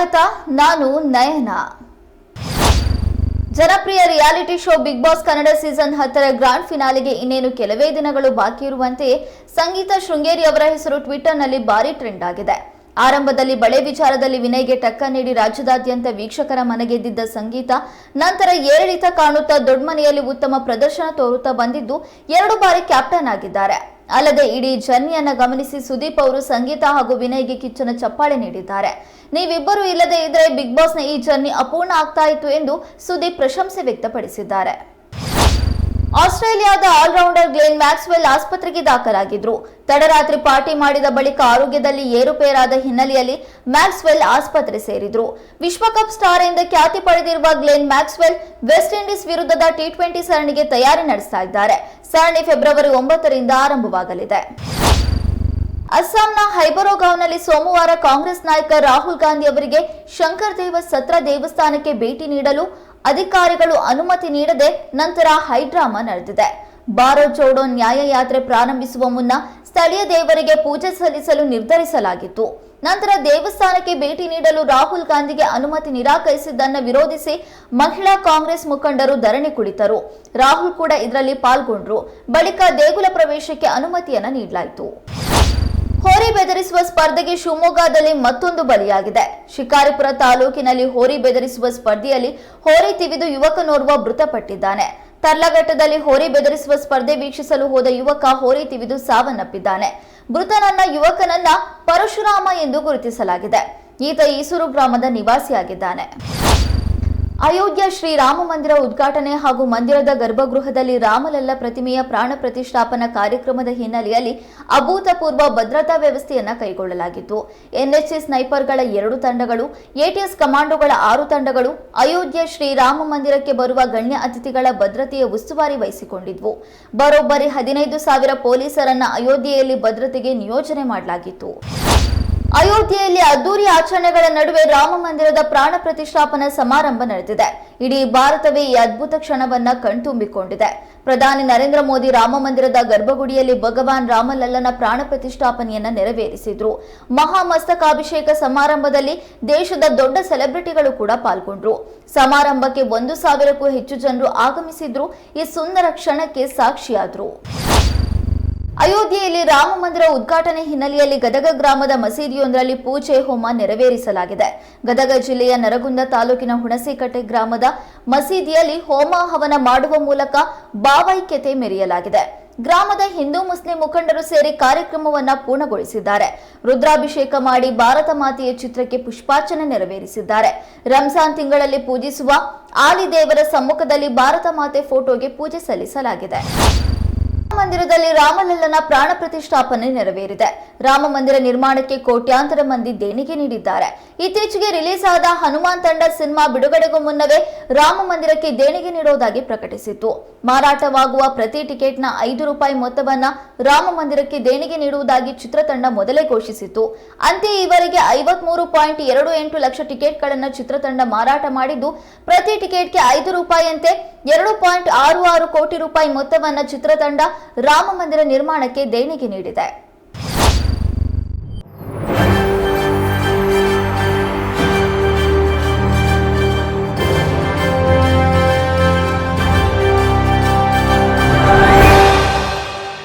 ಸ್ವಾಗತ, ನಾನು ನಯನ. ಜನಪ್ರಿಯ reality show Big Boss Kannada season ಹತ್ತರ ಗ್ರಾಂಡ್ ಫಿನಾಲೆಗೆ ಇನ್ನೇನು ಕೆಲವೇ ದಿನಗಳು ಬಾಕಿ ಇರುವಂತೆಯೇ ಸಂಗೀತ ಶೃಂಗೇರಿ ಅವರ ಹೆಸರು ಟ್ವಿಟರ್ನಲ್ಲಿ ಭಾರಿ ಟ್ರೆಂಡ್ ಆಗಿದೆ. ಆರಂಭದಲ್ಲಿ ಬಳೆ ವಿಚಾರದಲ್ಲಿ ವಿನಯ್ಗೆ ಟಕ್ಕ ನೀಡಿ ರಾಜ್ಯದಾದ್ಯಂತ ವೀಕ್ಷಕರ ಮನಗೆದ್ದಿದ್ದ ಸಂಗೀತ, ನಂತರ ಏರಿಳಿತ ಕಾಣುತ್ತಾ ದೊಡ್ಡ ಮನೆಯಲ್ಲಿ ಉತ್ತಮ ಪ್ರದರ್ಶನ ತೋರುತ್ತಾ ಬಂದಿದ್ದು ಎರಡು ಬಾರಿ ಕ್ಯಾಪ್ಟನ್ ಆಗಿದ್ದಾರೆ. ಅಲ್ಲದೆ ಇಡೀ ಜರ್ನಿಯನ್ನ ಗಮನಿಸಿ ಸುದೀಪ್ ಅವರು ಸಂಗೀತ ಹಾಗೂ ವಿನಯ್ಗೆ ಕಿಚ್ಚನ ಚಪ್ಪಾಳೆ ನೀಡಿದ್ದಾರೆ. ನೀವಿಬ್ಬರು ಇಲ್ಲದೆ ಇದ್ರೆ ಬಿಗ್ ಬಾಸ್ನ ಈ ಜರ್ನಿ ಅಪೂರ್ಣ ಆಗ್ತಾ ಇತ್ತು ಎಂದು ಸುದೀಪ್ ಪ್ರಶಂಸೆ ವ್ಯಕ್ತಪಡಿಸಿದ್ದಾರೆ. ಆಸ್ಟ್ರೇಲಿಯಾದ ಆಲ್ರೌಂಡರ್ ಗ್ಲೇನ್ ಮ್ಯಾಕ್ಸ್ವೆಲ್ ಆಸ್ಪತ್ರೆಗೆ ದಾಖಲಾಗಿದ್ರು. ತಡರಾತ್ರಿ ಪಾರ್ಟಿ ಮಾಡಿದ ಬಳಿಕ ಆರೋಗ್ಯದಲ್ಲಿ ಏರುಪೇರಾದ ಹಿನ್ನೆಲೆಯಲ್ಲಿ ಮ್ಯಾಕ್ಸ್ವೆಲ್ ಆಸ್ಪತ್ರೆ ಸೇರಿದ್ರು. ವಿಶ್ವಕಪ್ ಸ್ಟಾರ್ ಎಂದು ಖ್ಯಾತಿ ಪಡೆದಿರುವ ಗ್ಲೇನ್ ಮ್ಯಾಕ್ಸ್ವೆಲ್ ವೆಸ್ಟ್ ಇಂಡೀಸ್ ವಿರುದ್ಧದ ಟಿ ಟ್ವೆಂಟಿ ಸರಣಿಗೆ ತಯಾರಿ ನಡೆಸ್ತಾ ಇದ್ದಾರೆ. ಸರಣಿ ಫೆಬ್ರವರಿ ಒಂಬತ್ತರಿಂದ ಆರಂಭವಾಗಲಿದೆ. ಅಸ್ಸಾಂನ ಹೈಬರೋಗಾವ್ನಲ್ಲಿ ಸೋಮವಾರ ಕಾಂಗ್ರೆಸ್ ನಾಯಕ ರಾಹುಲ್ ಗಾಂಧಿ ಅವರಿಗೆ ಶಂಕರ್ ದೇವ ಸತ್ರ ದೇವಸ್ಥಾನಕ್ಕೆ ಭೇಟಿ ನೀಡಲು ಅಧಿಕಾರಿಗಳು ಅನುಮತಿ ನೀಡದೆ ನಂತರ ಹೈಡ್ರಾಮಾ ನಡೆದಿದೆ. ಬಾರೋ ಚೌಡೋ ನ್ಯಾಯಯಾತ್ರೆ ಪ್ರಾರಂಭಿಸುವ ಮುನ್ನ ಸ್ಥಳೀಯ ದೇವರಿಗೆ ಪೂಜೆ ಸಲ್ಲಿಸಲು ನಿರ್ಧರಿಸಲಾಗಿತ್ತು. ನಂತರ ದೇವಸ್ಥಾನಕ್ಕೆ ಭೇಟಿ ನೀಡಲು ರಾಹುಲ್ ಗಾಂಧಿಗೆ ಅನುಮತಿ ನಿರಾಕರಿಸಿದ್ದನ್ನು ವಿರೋಧಿಸಿ ಮಹಿಳಾ ಕಾಂಗ್ರೆಸ್ ಮುಖಂಡರು ಧರಣಿ ಕುಳಿತರು. ರಾಹುಲ್ ಕೂಡ ಇದರಲ್ಲಿ ಪಾಲ್ಗೊಂಡ್ರು. ಬಳಿಕ ದೇಗುಲ ಪ್ರವೇಶಕ್ಕೆ ಅನುಮತಿಯನ್ನು ನೀಡಲಾಯಿತು. ಹೋರಿ ಬೆದರಿಸುವ ಸ್ಪರ್ಧೆಗೆ ಶಿವಮೊಗ್ಗದಲ್ಲಿ ಮತ್ತೊಂದು ಬಲಿಯಾಗಿದೆ. ಶಿಕಾರಿಪುರ ತಾಲೂಕಿನಲ್ಲಿ ಹೋರಿ ಬೆದರಿಸುವ ಸ್ಪರ್ಧೆಯಲ್ಲಿ ಹೋರಿ ತಿವಿದು ಯುವಕನೋರ್ವ ಮೃತಪಟ್ಟಿದ್ದಾನೆ. ತರ್ಲಘಟ್ಟದಲ್ಲಿ ಹೋರಿ ಬೆದರಿಸುವ ಸ್ಪರ್ಧೆ ವೀಕ್ಷಿಸಲು ಹೋದ ಯುವಕ ಹೋರಿ ತಿವಿದು ಸಾವನ್ನಪ್ಪಿದ್ದಾನೆ. ಮೃತನನ್ನ ಯುವಕನನ್ನ ಪರಶುರಾಮ ಎಂದು ಗುರುತಿಸಲಾಗಿದೆ. ಈತ ಈಸೂರು ಗ್ರಾಮದ ನಿವಾಸಿಯಾಗಿದ್ದಾನೆ. ಅಯೋಧ್ಯ ಶ್ರೀರಾಮ ಮಂದಿರ ಉದ್ಘಾಟನೆ ಹಾಗೂ ಮಂದಿರದ ಗರ್ಭಗೃಹದಲ್ಲಿ ರಾಮಲಲ್ಲ ಪ್ರತಿಮೆಯ ಪ್ರಾಣ ಪ್ರತಿಷ್ಠಾಪನಾ ಕಾರ್ಯಕ್ರಮದ ಹಿನ್ನೆಲೆಯಲ್ಲಿ ಅಭೂತಪೂರ್ವ ಭದ್ರತಾ ವ್ಯವಸ್ಥೆಯನ್ನು ಕೈಗೊಳ್ಳಲಾಗಿತ್ತು. ಎನ್ಎಚ್ಎ ಸ್ನೈಪರ್ಗಳ ಎರಡು ತಂಡಗಳು, ಎಟಿಎಸ್ ಕಮಾಂಡೋಗಳ ಆರು ತಂಡಗಳು, ಅಯೋಧ್ಯ ಶ್ರೀರಾಮ ಮಂದಿರಕ್ಕೆ ಬರುವ ಗಣ್ಯ ಅತಿಥಿಗಳ ಭದ್ರತೆಯ ಉಸ್ತುವಾರಿ ವಹಿಸಿಕೊಂಡಿದ್ವು. ಬರೋಬ್ಬರಿ ಹದಿನೈದು ಸಾವಿರ ಪೊಲೀಸರನ್ನ ಅಯೋಧ್ಯೆಯಲ್ಲಿ ಭದ್ರತೆಗೆ ನಿಯೋಜನೆ ಮಾಡಲಾಗಿತ್ತು. ಅಯೋಧ್ಯೆಯಲ್ಲಿ ಅದ್ದೂರಿ ಆಚರಣೆಗಳ ನಡುವೆ ರಾಮ ಮಂದಿರದ ಪ್ರಾಣ ಪ್ರತಿಷ್ಠಾಪನಾ ಸಮಾರಂಭ ನಡೆದಿದೆ. ಇಡೀ ಭಾರತವೇ ಈ ಅದ್ಭುತ ಕ್ಷಣವನ್ನ ಕಣ್ತುಂಬಿಕೊಂಡಿದೆ. ಪ್ರಧಾನಿ ನರೇಂದ್ರ ಮೋದಿ ರಾಮ ಮಂದಿರದ ಗರ್ಭಗುಡಿಯಲ್ಲಿ ಭಗವಾನ್ ರಾಮಲಲ್ಲನ ಪ್ರಾಣ ಪ್ರತಿಷ್ಠಾಪನೆಯನ್ನ ನೆರವೇರಿಸಿದ್ರು. ಮಹಾಮಸ್ತಕಾಭಿಷೇಕ ಸಮಾರಂಭದಲ್ಲಿ ದೇಶದ ದೊಡ್ಡ ಸೆಲೆಬ್ರಿಟಿಗಳು ಕೂಡ ಪಾಲ್ಗೊಂಡ್ರು. ಸಮಾರಂಭಕ್ಕೆ ಒಂದು ಸಾವಿರಕ್ಕೂ ಹೆಚ್ಚು ಜನರು ಆಗಮಿಸಿದ್ರು. ಈ ಸುಂದರ ಕ್ಷಣಕ್ಕೆ ಸಾಕ್ಷಿಯಾದ್ರು. ಅಯೋಧ್ಯೆಯಲ್ಲಿ ರಾಮ ಮಂದಿರ ಉದ್ಘಾಟನೆ ಹಿನ್ನೆಲೆಯಲ್ಲಿ ಗದಗ ಗ್ರಾಮದ ಮಸೀದಿಯೊಂದರಲ್ಲಿ ಪೂಜೆ ಹೋಮ ನೆರವೇರಿಸಲಾಗಿದೆ. ಗದಗ ಜಿಲ್ಲೆಯ ನರಗುಂದ ತಾಲೂಕಿನ ಹುಣಸಿಕಟ್ಟೆ ಗ್ರಾಮದ ಮಸೀದಿಯಲ್ಲಿ ಹೋಮ ಹವನ ಮಾಡುವ ಮೂಲಕ ಭಾವೈಕ್ಯತೆ ಮೆರೆಯಲಾಗಿದೆ. ಗ್ರಾಮದ ಹಿಂದೂ ಮುಸ್ಲಿಂ ಮುಖಂಡರು ಸೇರಿ ಕಾರ್ಯಕ್ರಮವನ್ನು ಪೂರ್ಣಗೊಳಿಸಿದ್ದಾರೆ. ರುದ್ರಾಭಿಷೇಕ ಮಾಡಿ ಭಾರತ ಮಾತೆಯ ಚಿತ್ರಕ್ಕೆ ಪುಷ್ಪಾರ್ಚನೆ ನೆರವೇರಿಸಿದ್ದಾರೆ. ರಂಜಾನ್ ತಿಂಗಳಲ್ಲಿ ಪೂಜಿಸುವ ಆಲಿ ದೇವರ ಸಮ್ಮುಖದಲ್ಲಿ ಭಾರತ ಮಾತೆ ಫೋಟೋಗೆ ಪೂಜೆ ಸಲ್ಲಿಸಲಾಗಿದೆ. ಮಂದಿರದಲ್ಲಿ ರಾಮಲಲ್ಲನ ಪ್ರಾಣ ಪ್ರತಿಷ್ಠಾಪನೆ ನೆರವೇರಿದೆ. ರಾಮ ಮಂದಿರ ನಿರ್ಮಾಣಕ್ಕೆ ಕೋಟ್ಯಾಂತರ ಮಂದಿ ದೇಣಿಗೆ ನೀಡಿದ್ದಾರೆ. ಇತ್ತೀಚೆಗೆ ರಿಲೀಸ್ ಆದ ಹನುಮಾನ್ ತಂಡ ಸಿನಿಮಾ ಬಿಡುಗಡೆಗೂ ಮುನ್ನವೇ ರಾಮ ಮಂದಿರಕ್ಕೆ ದೇಣಿಗೆ ನೀಡುವುದಾಗಿ ಪ್ರಕಟಿಸಿತ್ತು. ಮಾರಾಟವಾಗುವ ಪ್ರತಿ ಟಿಕೆಟ್ನ ಐದು ರೂಪಾಯಿ ಮೊತ್ತವನ್ನ ರಾಮ ಮಂದಿರಕ್ಕೆ ದೇಣಿಗೆ ನೀಡುವುದಾಗಿ ಚಿತ್ರತಂಡ ಮೊದಲೇ ಘೋಷಿಸಿತ್ತು. ಅಂತೆಯೇ ಈವರೆಗೆ ಐವತ್ಮೂರು ಪಾಯಿಂಟ್ ಎರಡು ಎಂಟು ಲಕ್ಷ ಟಿಕೆಟ್ಗಳನ್ನು ಚಿತ್ರತಂಡ ಮಾರಾಟ ಮಾಡಿದ್ದು, ಪ್ರತಿ ಟಿಕೆಟ್ಗೆ ಐದು ರೂಪಾಯಿಯಂತೆ ಎರಡು ಪಾಯಿಂಟ್ ಆರು ಆರು ಕೋಟಿ ರೂಪಾಯಿ ಮೊತ್ತವನ್ನ ಚಿತ್ರತಂಡ ರಾಮ ಮಂದಿರ ನಿರ್ಮಾಣಕ್ಕೆ ದೇಣಿಗೆ ನೀಡಿದೆ